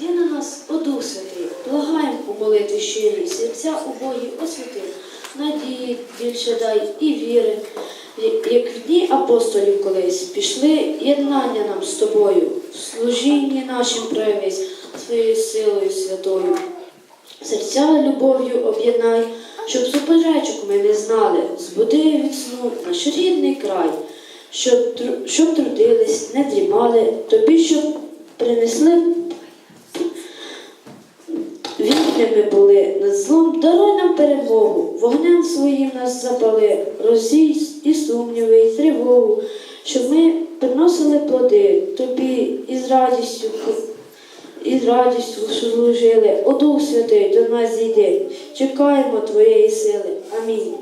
Іди на нас, Дух благаємо у молитві щирі, серця убої освіти, надії більше дай і віри, як в дні апостолів колись пішли єднання нам з тобою, в служінні нашим проявись своєю силою святою. Серця любов'ю об'єднай, щоб суперечок ми не знали, збуди від сну наш рідний край, щоб, щоб трудились, не дрімали, тобі, щоб принесли вільними були над злом, даруй нам перемогу, вогнем своїм нас запали, розій і сумніви, і тривогу, щоб ми приносили плоди тобі із радістю. І з радістю служили, о Дух Святий, до нас зійди, чекаємо Твоєї сили. Амінь.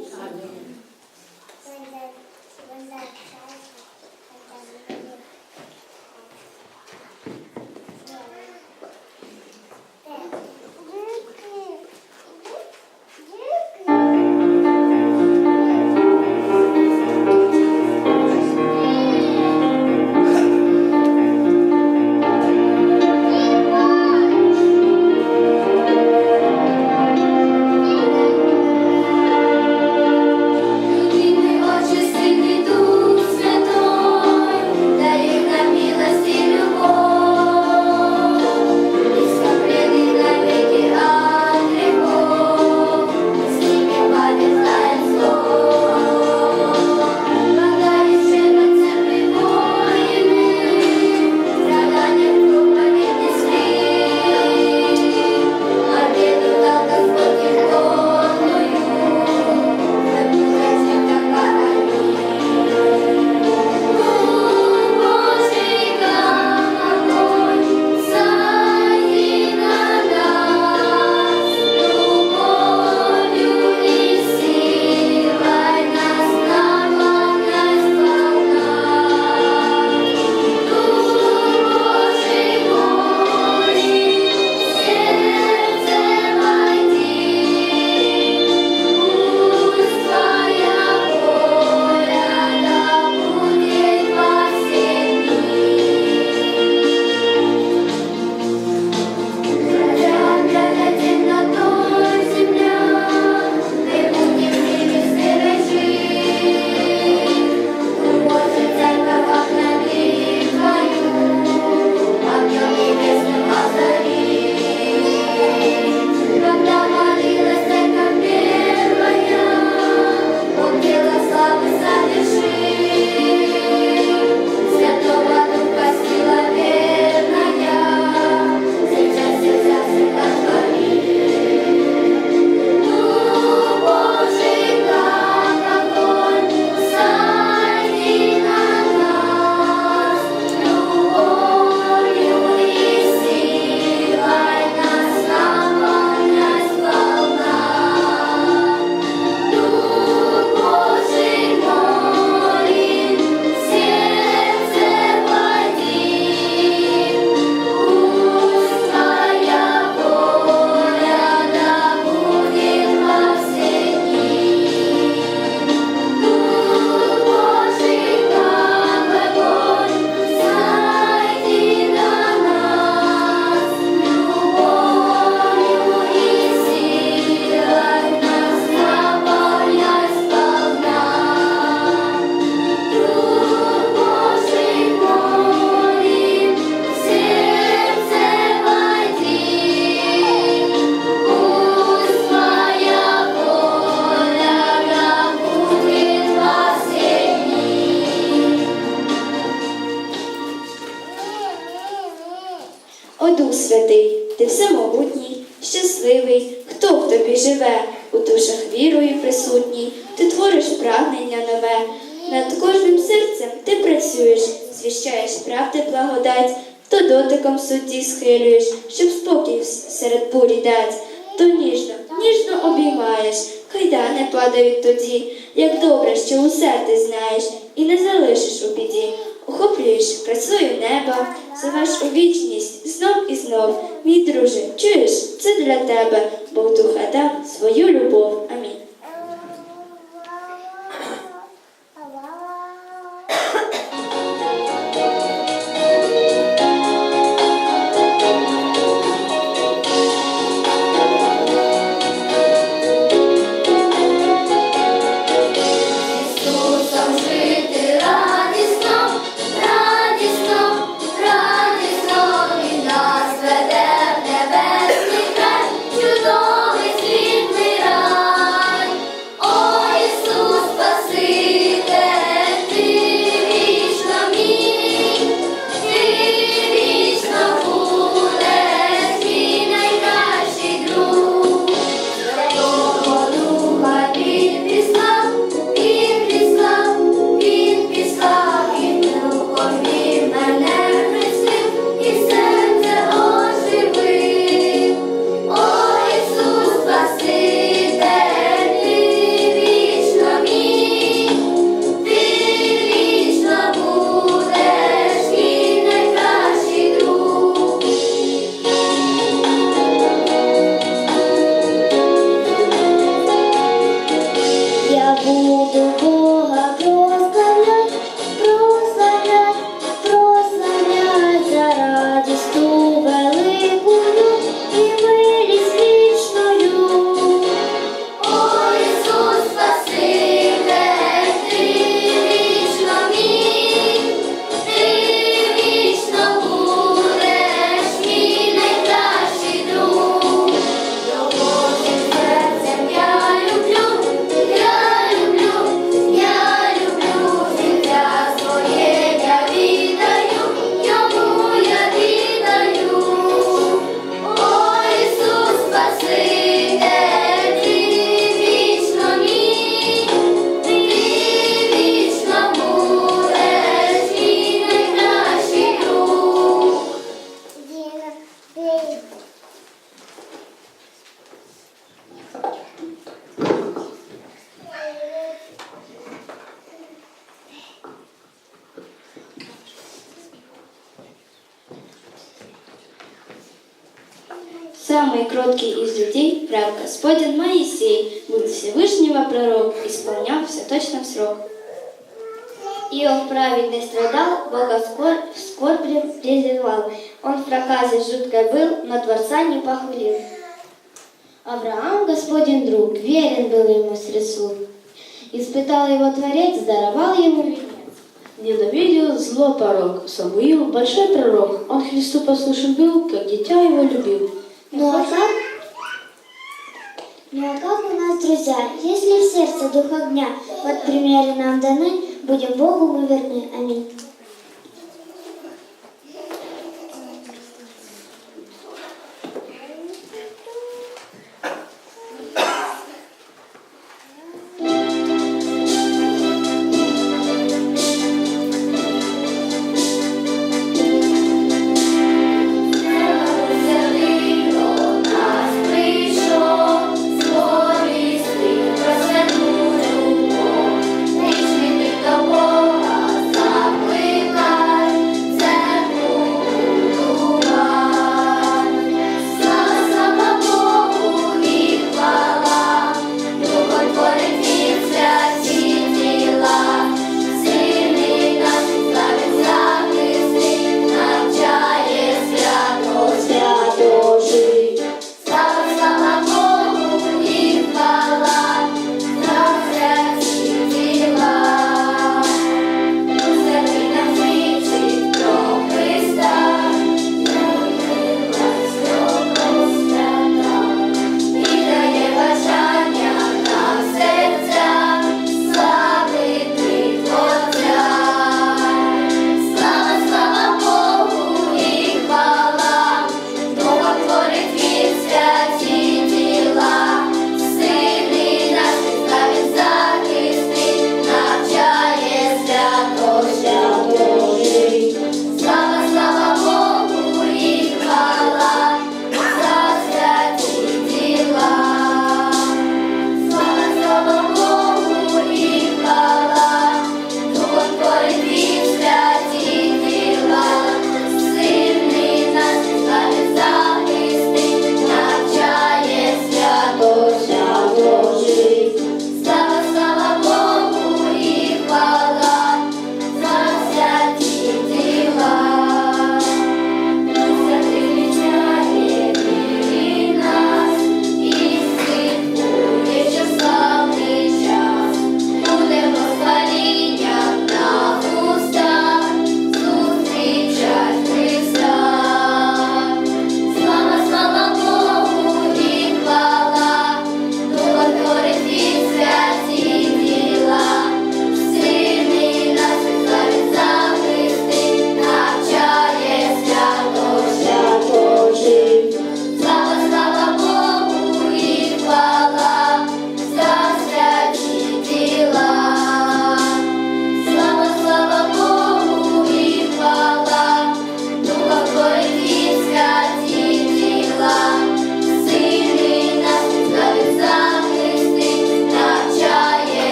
Живе, у душах вірою присутній, ти твориш прагнення нове. Над кожним серцем ти працюєш, звіщаєш правди благодать, то дотиком судді схилюєш, щоб спокій серед бурі дать, то ніжно, ніжно обіймаєш, кайдани падають тоді, як добре, що усе ти знаєш, і не залишиш у біді. Охоплюєш красою неба, зовеш у вічність знов і знов. Мій друже, чуєш, це для тебе, Бог духа дав свою любов. Амінь. Самый кроткий из людей, прав Господин Моисей, был Всевышнего пророк, исполнял все точно в срок. Иов праведный страдал, Бога в скорбе презирал. Он в проказе жуткой был, но Творца не похвалил. Авраам, Господин друг, верен был ему средству. Испытал его Творец, даровал ему венец. Ненавидел зло порог. Самуил – большой пророк. Он Христу послушен был, как дитя его любил. Ну а как? Ну а как у нас, друзья, если в сердце дух огня, вот примеры нам даны, будем Богу мы верны. Аминь.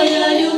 hayal